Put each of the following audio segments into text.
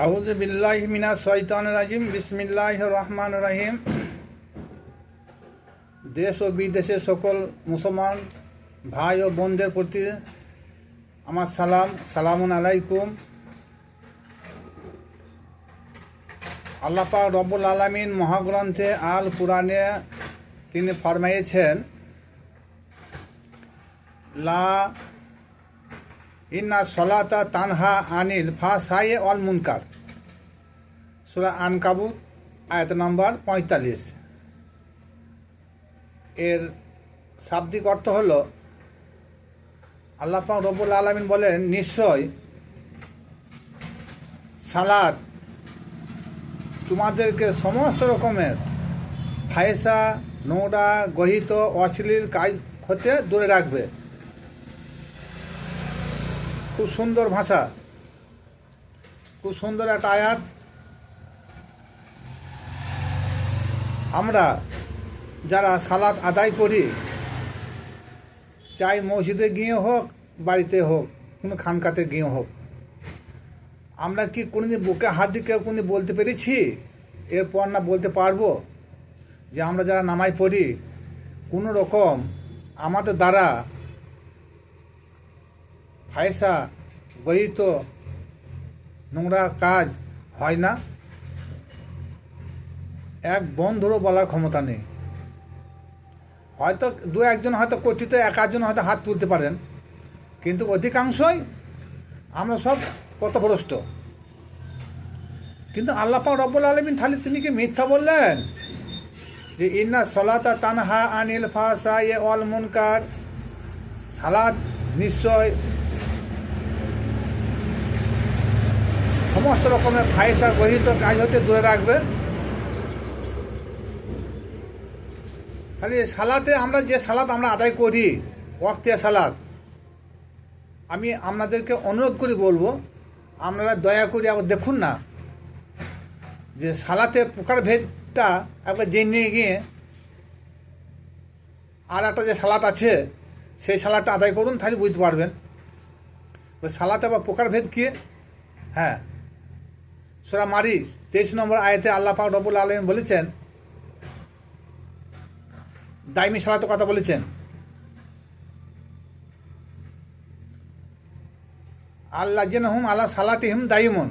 আউজ বিল্লাহ মিনা শৈতান রাজিম। বিসমিল্লাহ রহমান রাহিম। দেশ ও বিদেশে সকল মুসলমান ভাই ও বোনদের প্রতি আমার সালাম, সালামুন আলাইকুম। আল্লাহ পাক রব্বুল আলমিন মহাগ্রন্থে আল কুরআনে তিনি ফরমাইয়েছেন লা ইন্না সলাতা তানহা আনিল ফাসায়ে অল মুনকার। সুরা আনকাবুত, আয়াত নম্বর পঁয়তাল্লিশ। এর শাব্দিক অর্থ হল, আল্লাহ পাক রব্বুল আলমিন বলেন, নিশ্চয় সালাদ তোমাদেরকে সমস্ত রকমের ফায়সা, নোংরা, গহিত, অশ্লীল কাজ হতে দূরে রাখবে। খুব সুন্দর ভাষা। খুব সুন্দর একটা আয়াত। আমরা যারা সালাদ আদায় করি, চাই মসজিদে গিয়ে হোক, বাড়িতে হোক, কোনো খানকাতে গিয়ে হোক। আমরা কি কোনোদিন বুকে হাত দিয়ে কেউ কোনোদিন বলতে পেরেছি? এরপর না বলতে পারব। যে আমরা যারা নামাই পড়ি, কোনো রকম আমাদের দ্বারা ফায়সা গহিত নোংরা কাজ হয় না। এক বন্ধুরও বলার ক্ষমতা নেই। হয়তো দু একজন হয়তো কোটিতে এক আধজন হয়তো হাত তুলতে পারেন। কিন্তু অধিকাংশই আমরা সব পথভ্রষ্ট। কিন্তু আল্লাহ পাক রব্বুল আলমিন, তাহলে তিনি কি মিথ্যা বললেন? যে ইন্না সলাতা তানহা আনিল ফাসা এ অল মুনকার। সালাদ নিশ্চয় সমস্ত রকমের ফায়সা গহিত কাজ হতে দূরে রাখবে। খালি সালাতে আমরা যে সালাদ আমরা আদায় করি, ওয়াক্তিয়া সালাদ আমি আপনাদেরকে অনুরোধ করে বলব, আপনারা দয়া করে আবার দেখুন না, যে সালাতে প্রকার ভেদটা একবার জেনে গিয়ে, আর একটা যে সালাদ আছে, সেই সালাদটা আদায় করুন, তাহলে বুঝতে পারবেন। সালাতে আবার ভেদ কি? হ্যাঁ। সোরা মারিস তেইশ নম্বর আয়তে আল্লাহ পাক রবুল আলম বলেছেন, দাইমি সালাতে কথা বলেছেন। আল্লাহ যেন হুম আল্লাহ সালাতে হুম দায়ুমন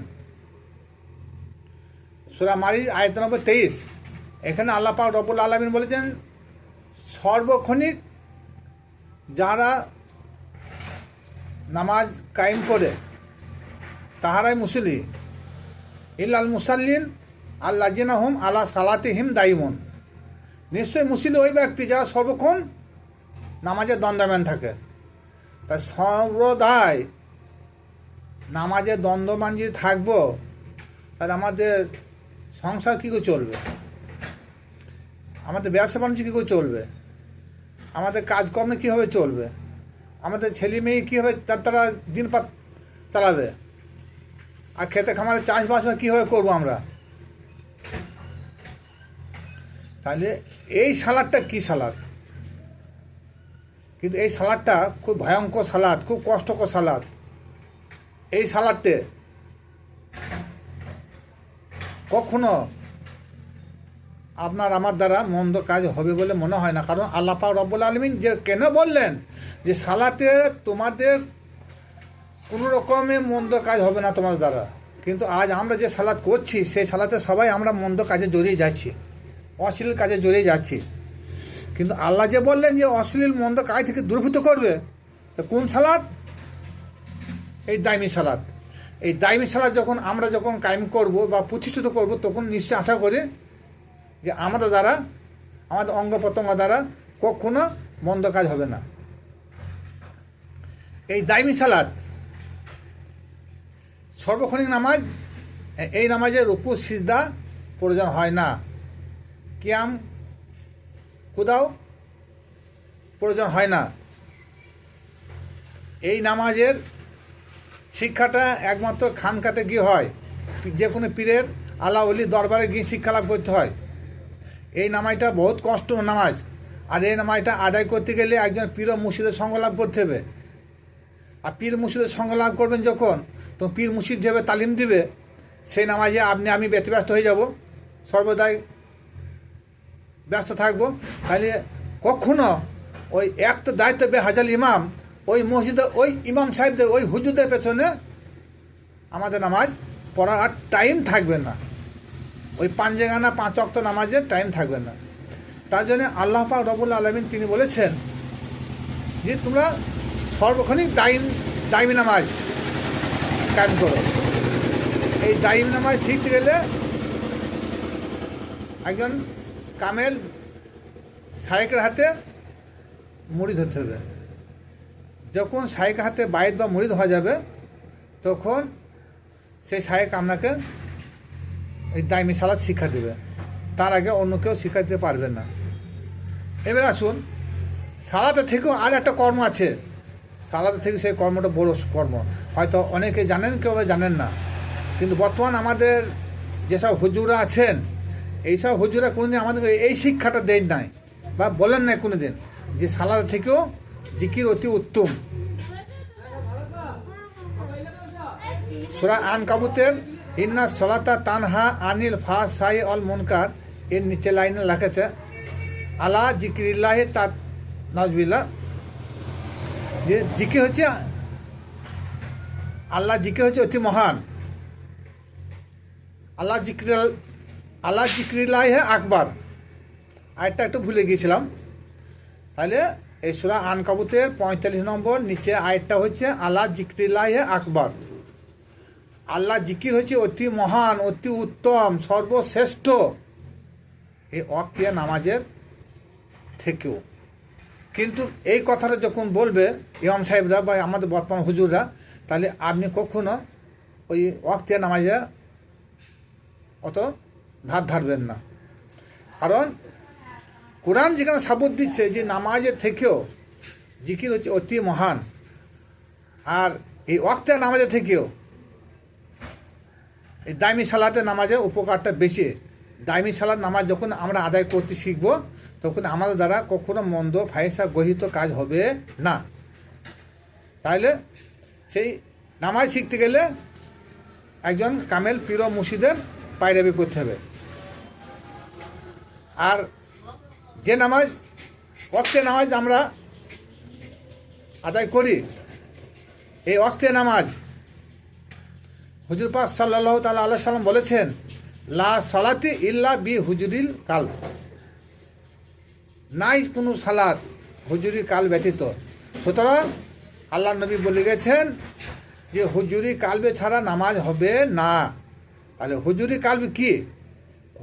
সুরা মারিস আয়ত নম্বর তেইশ, এখানে আল্লাহ পাক রবুল আলমিন বলেছেন, সর্বক্ষণিক যারা নামাজ কায়েম করে, তাহারাই মুসলি ইল্লাল মুসাল্লিন আল্লাহ জিনা হুম আল্লাহ সালাতে হিম দায়ুমন নিশ্চয়ই মুসলিম ওই ব্যক্তি যারা সর্বক্ষণ নামাজের দ্বন্দ্বম্যান থাকে। তাই সর্বদাই নামাজের দ্বন্দ্বমান যদি থাকব, তাহলে আমাদের সংসার কী করে চলবে? আমাদের ব্যবসা বাণিজ্য কী করে চলবে? আমাদের কাজকর্মে কীভাবে চলবে? আমাদের ছেলে মেয়ে কীভাবে তার তারা দিনপাত চালাবে? আর খেতে খামারে চাষবাস কীভাবে করব আমরা? তাহলে এই সালাদটা কি সালাদ? কিন্তু এই সালাদটা খুব ভয়ঙ্কর সালাদ, খুব কষ্টকর সালাদ। এই সালাদতে কখনো আপনার আমার দ্বারা মন্দ কাজ হবে বলে মনে হয় না। কারণ আল্লাহ পাক রব্বুল আলমিন যে কেন বললেন যে সালাতে তোমাদের কোনো রকমে মন্দ কাজ হবে না তোমাদের দ্বারা। কিন্তু আজ আমরা যে সালাদ করছি, সেই সালাতে সবাই আমরা মন্দ কাজে জড়িয়ে যাচ্ছি, অশ্লীল কাজে জড়িয়ে যাচ্ছি। কিন্তু আল্লাহ যে বললেন যে অশ্লীল মন্দ কাজ থেকে দুর্ভূত করবে, তো কোন সালাদ? এই দাইমি সালাদ। এই দাইমি সালাদ যখন আমরা যখন কায়েম করব বা প্রতিষ্ঠিত করব, তখন নিশ্চয় আশা করি যে আমাদের দ্বারা, আমাদের অঙ্গ প্রত্যঙ্গ দ্বারা কখনো মন্দ কাজ হবে না। এই দাইমি সালাদ সর্বক্ষণিক নামাজ, এই নামাজের রুকু, সিজদা প্রয়োজন হয় না। কিয়াম কোথাও প্রয়োজন হয় না। এই নামাজের শিক্ষাটা একমাত্র খানকাতে গিয়ে হয়। যে কোনো পীরের আল্লাহ দরবারে গিয়ে শিক্ষা লাভ করতে হয়। এই নামাজটা বহুত কষ্ট নামাজ। আর এই নামাজটা আদায় করতে গেলে একজন পীর মুর্শিদের সঙ্গ লাভ করতে হবে। আর পীর মুর্শিদের সঙ্গ লাভ করবেন যখন তো পীর মুর্শিদ যেভাবে তালিম দিবে, সেই নামাজে আপনি, আমি ব্যতিব্যস্ত হয়ে যাব। সর্বদাই ব্যস্ত থাকব। তাহলে কখনো ওই এক তো দায়িত্ব বে হাজার ইমাম, ওই মসজিদে ওই ইমাম সাহেবদের, ওই হুজুরদের পেছনে আমাদের নামাজ পড়ার আর টাইম থাকবে না। ওই পাঞ্জেগানা পাঁচ অক্ত নামাজের টাইম থাকবে না। তার জন্য আল্লাহ পাক রবুল্লা আলমিন তিনি বলেছেন যে, তোমরা সর্বক্ষণিক টাইম টাইমি নামাজ কায়েম করো। এই টাইম নামাজ শিখতে গেলে একজন কামেল শায়েকের হাতে মুড়ি ধরতে হবে। যখন শায়েকের হাতে বাইর বা মুড়ি ধরা যাবে, তখন সেই শায়েক আপনাকে এই দাইমি সালাদ শিক্ষা দেবে। তার আগে অন্য কেউ শিক্ষা দিতে পারবে না। এবার আসুন সালাতে থেকেও আর একটা কর্ম আছে। সালাতে থেকে সেই কর্মটা বড় কর্ম। হয়তো অনেকে জানেন, কেউ জানেন না। কিন্তু বর্তমান আমাদের যেসব হুজুরা আছেন, এইসব হুজুরা কোনোদিন আমাদেরকে এই শিক্ষাটা দেন নাই বা বলেন নাই কোনোদিন যে সালাদ থেকেও জিকির অতি উত্তম। সুরা আন কাবুতের ইন্না সলাতা তানহা আনিল ফা সাই অল মুনকার এর নিচে লাইনে লেখেছে আলা জিকিরিল্লাহ তা নজবিল্লা যে জিকির হচ্ছে আল্লাহ জিকে হচ্ছে অতি মহান। আল্লাহ জিকির আল্লাহ জিকিরিল্লাহ আকবর। আরেকটা একটু ভুলে গিয়েছিলাম। তাহলে এই সুরা আন কাবুতের পঁয়তাল্লিশ নম্বর নিচে আয়টা হচ্ছে আল্লাহ জিকিরিল্লাহ আকবর। আল্লাহ জিকির হচ্ছে অতি মহান, অতি উত্তম, সর্বশ্রেষ্ঠ। এই অক্রিয়া নামাজের থেকেও। কিন্তু এই কথাটা যখন বলবে ইমাম সাহেবরা বা আমাদের বর্তমান হুজুররা, তাহলে আপনি কখনো ওই অক্তিয়া নামাজে অত ভাত ধারবেন না। কারণ কোরআন যেখানে সাবত দিচ্ছে যে নামাজের থেকেও জিকির হচ্ছে অতি মহান। আর এই অক্তিয়া নামাজের থেকেও এই দাইমি সালাতে নামাজের উপকারটা বেশি। দাইমি সালাত নামাজ যখন আমরা আদায় করতে শিখব তখন আমাদের দ্বারা কখনো মন্দ ফায়সা গহিত কাজ হবে না। তাহলে সেই নামাজ শিখতে গেলে একজন কামেল পীর মুর্শিদের পায়রাবি করতে হবে। আর যে নামাজ অক্তে নামাজ আমরা আদায় করি, এই অক্তে নামাজ হুজুর পাক সাল্লাহ তালা আল্লাহ সাল্লাম বলেছেন, লা সালাতি ইল্লা বি হুজুরিল কাল নাই কোনো সালাত হুজুরি কাল ব্যতীত। সুতরাং আল্লাহ নবী বলে গেছেন যে হুজুরি কালবে ছাড়া নামাজ হবে না। তাহলে হুজুরি কালবে কি?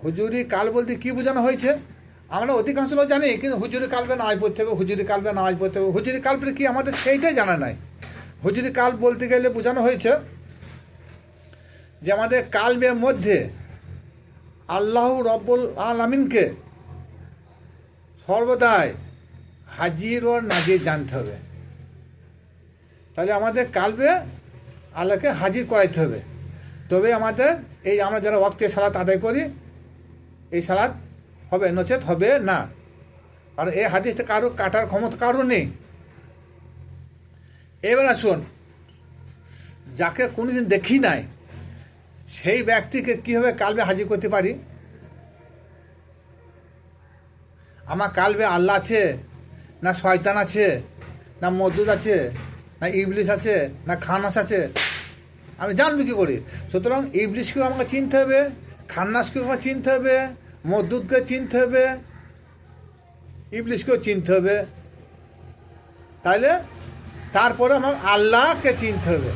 হুজুরি কাল বলতে কি বোঝানো হয়েছে? আমরা অধিকাংশ লোক জানি, কিন্তু হুজুরি কালবে নামাজ পড়তে হবে, হুজুরি কালবে নামাজ পড়তে হবে। হুজুরি কালবে কি আমাদের সেইটাই জানা নাই? হুজুরি কাল বলতে গেলে বোঝানো হয়েছে যে আমাদের কালবের মধ্যে আল্লাহ রব্বুল আলমিনকে সর্বদাই হাজির ও নাজির জানতে হবে। তাহলে আমাদের কালবে আল্লাহকে হাজির করাইতে হবে। তবে আমাদের এই আমরা যারা ওয়াক্তে সালাত আদায় করি, এই সালাত হবে, নচেত হবে না। আর এই হাদিসটা কারও কাটার ক্ষমতা কারও নেই। এবার আসুন, যাকে কোনোদিন দেখি নাই, সেই ব্যক্তিকে কীভাবে কালবে হাজির করতে পারি? আমার কালবে আল্লাহ আছে, না শয়তান আছে, না মদ্দুদ আছে, না ইবলিশ আছে, না খানাস আছে। আমি জানবি কী করি? সুতরাং ইবলিশকেও আমাকে চিনতে হবে, খান্নাসকেও আমাকে চিনতে হবে মদ্দুদকে চিনতে হবে ইবলিশকেও চিনতে হবে। তাইলে তারপরে আমার আল্লাহকে চিনতে হবে।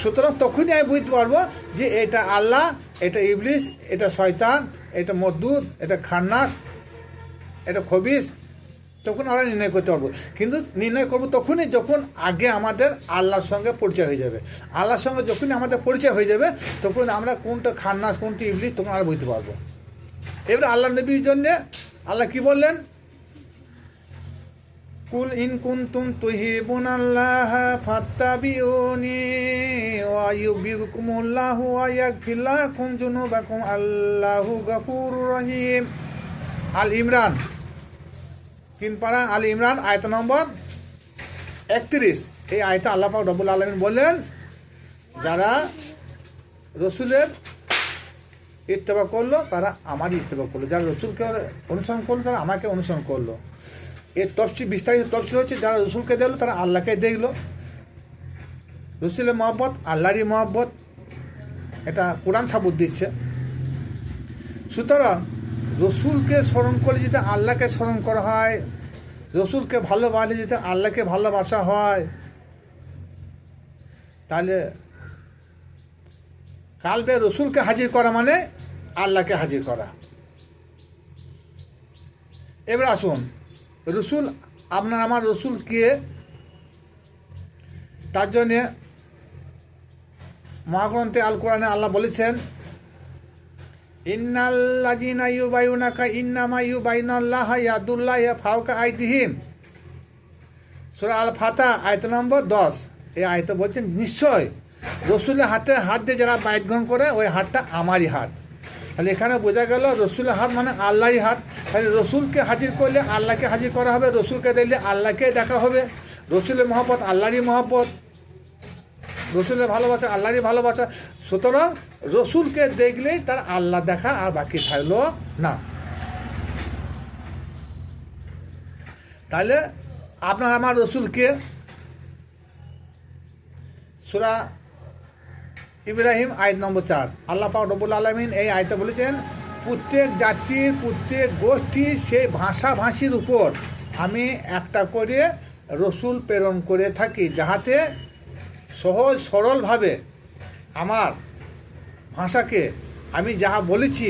সুতরাং তখনই আমি বুঝতে পারব যে এটা আল্লাহ, এটা ইবলিশ এটা শয়তান, এটা মদ্দুদ, এটা খান্নাস এটা খবিস, তখন আমরা নির্ণয় করতে পারব। কিন্তু নির্ণয় করব তখনই যখন আগে আমাদের আল্লাহর সঙ্গে পরিচয় হয়ে যাবে। আল্লাহর সঙ্গে যখনই আমাদের পরিচয় হয়ে যাবে, তখন আমরা কোনটা খান্নাস, কোনটা ইবলিশ তখন আমরা বুঝতে পারব। এবারে আল্লাহ নবীর জন্যে আল্লাহ কি বললেন? কুল ইন কুনতুম তুহিবুন আল্লাহ ফাত্তাবিউনি ওয়া ইউবিকুমুল্লাহু ওয়া ইয়াগফির লাকুম যুনুবাকুম, আল্লাহু গফুরুর রহিম। আল ইমরান তিন পারা আল ইমরান, আয়ত নম্বর একত্রিশ। এই আয়তা আল্লাহ পাক রব্বুল আলমিন বললেন, যারা রসুলের ইত্তেবা করল, তারা আমারই ইত্তেবা করল। যারা রসুলকে অনুসরণ করল, তারা আমাকে অনুসরণ করল। এর তফসি বিস্তারিত তফসি হচ্ছে, যারা রসুলকে দেখল, তারা আল্লাহকে দেখল। রসুলের মহব্বত, আল্লাহরই মহব্বত। এটা কোরআন সাবুত দিচ্ছে। সুতরাং রসুলকে স্মরণ করলে যদি আল্লাহকে স্মরণ করা হয়, রসুলকে ভালোবাসলে যদি আল্লাহকে ভালোবাসা হয়, তাহলে কালবে রসুলকে হাজির করা মানে আল্লাহকে হাজির করা। এবার আসুন, রসুল, আপনার আমার রসুল কে? তার জন্যে মহাগ্রন্থে আল কোরআনে আল্লাহ বলেছেন ইয়াদুল্লাহ ফাউকা আইদিহিম। সূরা আল ফাতা আয়ত নম্বর দশ। এই আয়তে রসুলের হাতে হাত দিয়ে যারা বাইট গ্রহণ করে, ওই হাতটা আমারই হাত। তাহলে এখানে বোঝা গেল, রসুলের হাত মানে আল্লাহরই হাত। তাহলে রসুলকে হাজির করলে আল্লাহকে হাজির করা হবে, রসুলকে দেখলে আল্লাহকে দেখা হবে। রসুলের মহব্বত আল্লাহরই মহব্বত। রসুলের ভালোবাসা, আল্লাহরই ভালোবাসা। সুতরাং রসুলকে দেখলেই তার আল্লাহ দেখা আর বাকি থাকল না। তাহলে আপনার আমার রসুলকে সুরা ইব্রাহিম আয়ত নম্বর চার। আল্লাহ পাক রবুল আলমিন এই আয়তে বলেছেন, প্রত্যেক জাতির প্রত্যেক গোষ্ঠীর সেই ভাষাভাষীর উপর আমি একটা করে রসুল প্রেরণ করে থাকি, যাহাতে সহজ সরলভাবে আমার ভাষাকে আমি যাহা বলেছি,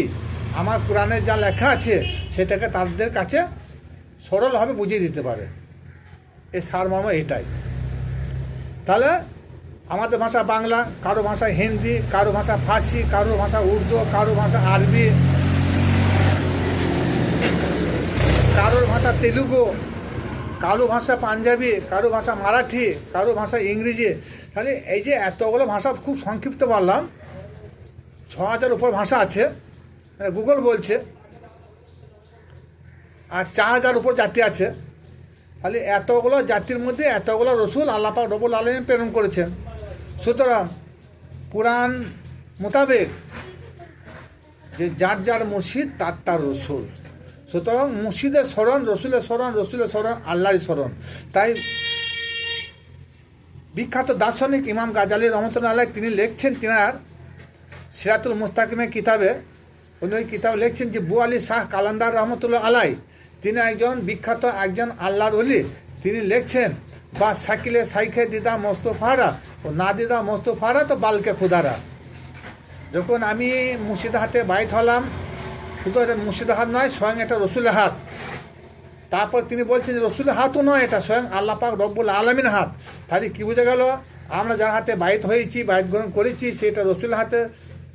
আমার কোরআনে যা লেখা আছে, সেটাকে তাদের কাছে সরলভাবে বুঝিয়ে দিতে পারে। এই সারমর্ম এটাই। তাহলে আমাদের ভাষা বাংলা, কারও ভাষা হিন্দি, কারও ভাষা ফার্সি, কারও ভাষা উর্দু, কারও ভাষা আরবি, কারোর ভাষা তেলুগু কারও ভাষা পাঞ্জাবি, কারও ভাষা মারাঠি, কারও ভাষা ইংরেজি। তাহলে এই যে এতগুলো ভাষা খুব সংক্ষিপ্ত বললাম, ছ হাজার উপর ভাষা আছে। মানে গুগল বলছে, আর চার হাজার উপর জাতি আছে। তাহলে এতগুলো জাতির মধ্যে এতগুলো রসুল আল্লাপাক রবুল আলম প্রেরণ করেছেন। সুতরাং কোরআন মোতাবেক যে যার যার মসজিদ তার তার রসুল। সুতরাং মুর্শিদের স্মরণ, রসুলের স্মরণ রসুলের স্মরণ আল্লাহর স্মরণ। তাই বিখ্যাত দার্শনিক ইমাম গাজালি রহমতুল্লাহ তিনি লিখছেন তিনার সিরাতুল মুস্তাকিমের কিতাবে। উনি ওই কিতাব লিখছেন যে বু আলী শাহ কালান্দার রহমতুল্লাহ আলাই তিনি একজন বিখ্যাত, একজন আল্লাহর অলি তিনি লিখছেন, বা সাইকেলে সাইখে দিদা মোস্তফারা ও না দিদা মোস্তফারা তো বালকে খুদারা। যখন আমি মুর্শিদাহাতে বাইত হলাম শুধু এটা মুর্শিদাহাত নয়, স্বয়ং এটা রসুলের হাত। তারপর তিনি বলছেন যে রসুলের হাতও নয়, এটা স্বয়ং আল্লাহ পাক রব্বুল আলমিন হাত। তাহলে কী বুঝে গেল? আমরা যার হাতে বাইত হয়েছি, বাইত গ্রহণ করেছি, সেটা রসুলের হাতে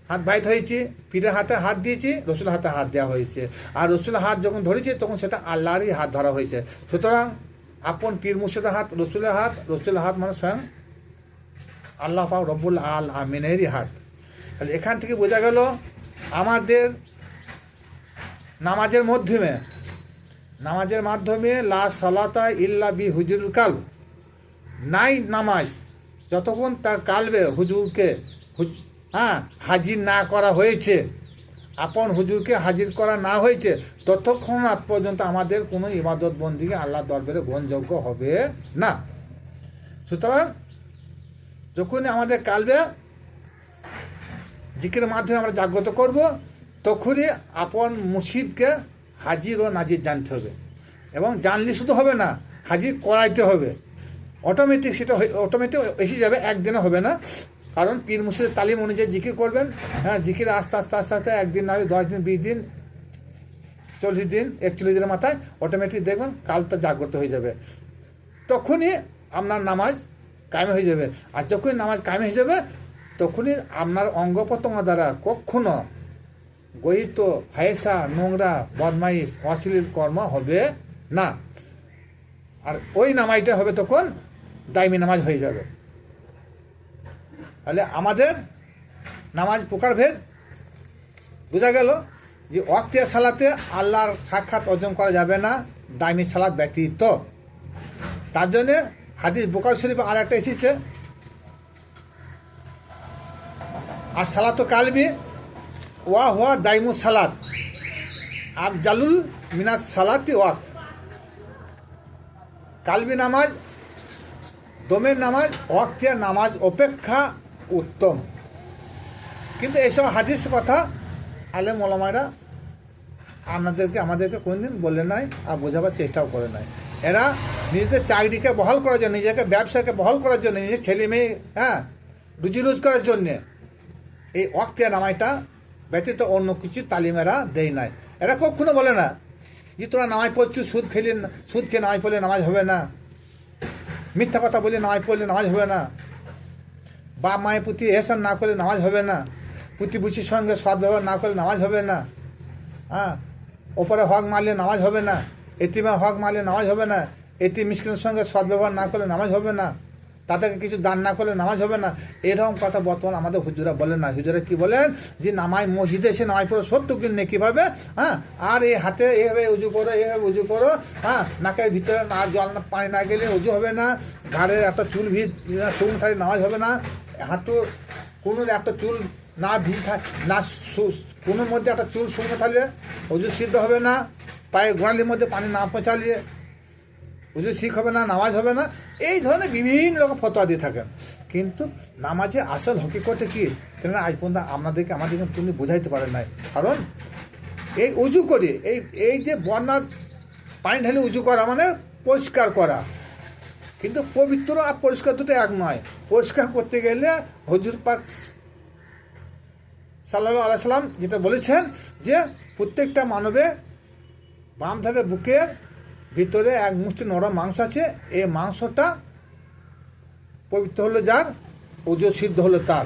হাত বাইত হয়েছি, পীরের হাতে হাত দিয়েছি রসুল হাতে হাত দেওয়া হয়েছে। আর রসুল হাত যখন ধরেছি, তখন সেটা আল্লাহরই হাত ধরা হয়েছে। সুতরাং আপন পীর মুর্শিদের হাত, রসুলের হাত রসুলের হাত মানে স্বয়ং আল্লাহ পাক রব্বুল আল আমিনেরই হাত। তাহলে এখান থেকে বোঝা গেল, আমাদের নামাজের মাধ্যমে। নামাজের মাধ্যমে লা সালাতা ইল্লা বি হুজুর কাল নাই নামাজ, যতক্ষণ তার কালবে হুজুরকে হ্যাঁ হাজির না করা হয়েছে, আপন হুজুরকে হাজির করা না হয়েছে, ততক্ষণ আগ পর্যন্ত আমাদের কোনো ইবাদত বন্দিকে আল্লাহ দরবারে গ্রহণযোগ্য হবে না। সুতরাং, যখনই আমাদের কালবে জিকের মাধ্যমে আমরা জাগ্রত করব তখনই আপন মুর্শিদকে হাজির ও নাজির জানতে হবে। এবং জানলে শুধু হবে না, হাজির করাইতে হবে। অটোমেটিক সেটা অটোমেটিক এসে যাবে, একদিনে হবে না। কারণ পীর মুর্শিদের তালিম অনুযায়ী জিকির করবেন। হ্যাঁ জিকির আস্তে আস্তে আস্তে আস্তে একদিন না হলে দশ দিন, বিশ দিন, চল্লিশ দিন, একচল্লিশ দিনের মাথায় অটোমেটিক দেখবেন কালটা জাগ্রত হয়ে যাবে। তখনই আপনার নামাজ কায়েম হয়ে যাবে। আর যখনই নামাজ কায়েম হয়ে যাবে, তখনই আপনার অঙ্গ প্রত্যঙ্গ দ্বারা কখনো গহিত হায়েসা নোংরা, বদমাইশ, অশ্লীল কর্ম হবে না। আর ওই নামাজটা হবে তখন দাইমি নামাজ হয়ে যাবে। তাহলে আমাদের নামাজ প্রকারভেদ বোঝা গেল যে অক্তিয়ার সালাতে আল্লাহর সাক্ষাৎ অর্জন করা যাবে না, দাইমি সালাত ব্যতীত। তার জন্যে হাদিস বোকার শরীফ আর একটা এসেছে। আর সালাত কালবি ওয়া হওয়া দাইমু সালাত আফজালুল মিনাস সালাতি ওয়াক কালবি নামাজ, দমের নামাজ ওয়াক্তিয়ার নামাজ অপেক্ষা উত্তম। কিন্তু এইসব হাদিস কথা আলে মলামায়রা আপনাদেরকে আমাদেরকে কোনদিন বলে নাই আর বোঝাবার চেষ্টাও করে নাই। এরা নিজেদের চাকরিকে বহাল করার জন্য, নিজেকে ব্যবসাকে বহাল করার জন্য, নিজের ছেলে মেয়ে হ্যাঁ রুজি রুজ করার জন্যে এই অক্তিয়া নামাইটা ব্যতীত অন্য কিছু তালিমেরা দেয় নাই। এরা কখনো বলে না, যে তোরা নামাই পড়ছু সুদ খেলি সুদ খেয়ে নামাই পড়লে নামাজ হবে না। মিথ্যা কথা বলে নামাজ পড়লে নামাজ হবে না। বা মায়ের প্রতি এহসান না করলে নামাজ হবে না। প্রতিবেশীর সঙ্গে সদ্ব্যবহার না করলে নামাজ হবে না। হ্যাঁ ওপরে হক মারলে নামাজ হবে না। এতিমে হক মারলে নামাজ হবে না। এটি মিসকিনের সঙ্গে সদ্ব্যবহার না করলে নামাজ হবে না। তাদেরকে কিছু দান না করলে নামাজ হবে না। এরকম কথা বর্তমান আমাদের হুজুরা বলেন না। হুজুরা কি বলেন? যে নামাজ মসজিদে এসে নামাজ পড়ো, সত্য কিনে কীভাবে? হ্যাঁ? আর এই হাতে এভাবে উজু করো, এভাবে উজু করো হ্যাঁ? নাকের ভিতরে না জল না, পানি না গেলে উজু হবে না। ঘাড়ের একটা চুল ভিজ শুকনো থাকলে নামাজ হবে না। হাঁটু, কোনো একটা চুল না ভিজ থাক না কোনোর মধ্যে একটা চুল শুকনো থাকলে উজু সিদ্ধ হবে না। পায়ে গোড়ালির মধ্যে পানি না পৌঁছালিয়ে উজু শিখ হবে না, নামাজ হবে না, এই ধরনের বিভিন্ন রকম ফতোয়া দিয়ে থাকেন। কিন্তু নামাজে আসল হকিকতে কি? তেনারা আজ পর্যন্ত আপনাদেরকে আমাদেরকে তিনি বোঝাইতে পারেন নাই। কারণ এই উজু করে, এই এই যে বন্যার পানি ঢালে উজু করা মানে পরিষ্কার করা। কিন্তু পবিত্র আর পরিষ্কার দুটো এক নয়। পরিষ্কার করতে গেলে হজুর পাক সাল্লাহ আলাইসাল্লাম যেটা বলেছেন যে প্রত্যেকটা মানবে বাম ধারে বুকের ভিতরে এক মুষ্টি নরম মাংস আছে এই মাংসটা পবিত্র হলো যার, ওজো সিদ্ধ হলো তার।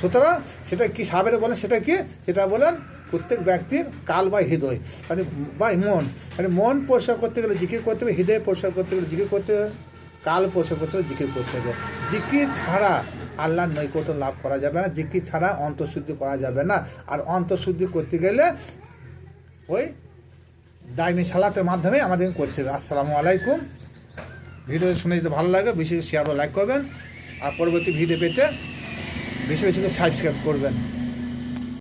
সুতরাং সেটা কি সাবেরে বলেন, সেটা কি? সেটা বলেন প্রত্যেক ব্যক্তির কাল বা হৃদয় মানে বা মন। মানে মন পরিষ্কার করতে গেলে জিকির করতে হবে, হৃদয় পরিষ্কার করতে গেলে জিকির করতে হবে, কাল পরিষ্কার করতে হবে জিকির করতে হবে। জিকির ছাড়া আল্লাহর নৈকট্য লাভ করা যাবে না, জিকির ছাড়া অন্তঃশুদ্ধি করা যাবে না। আর অন্তঃশুদ্ধি করতে গেলে ওই দাইমি সালাতের মাধ্যমে আমাদের করতে হবে। আসসালামু আলাইকুম। ভিডিও শুনে যদি ভালো লাগে, বেশি শেয়ার ও লাইক করবেন। আর পরবর্তী ভিডিও পেতে বেশি বেশি করে সাবস্ক্রাইব করবেন।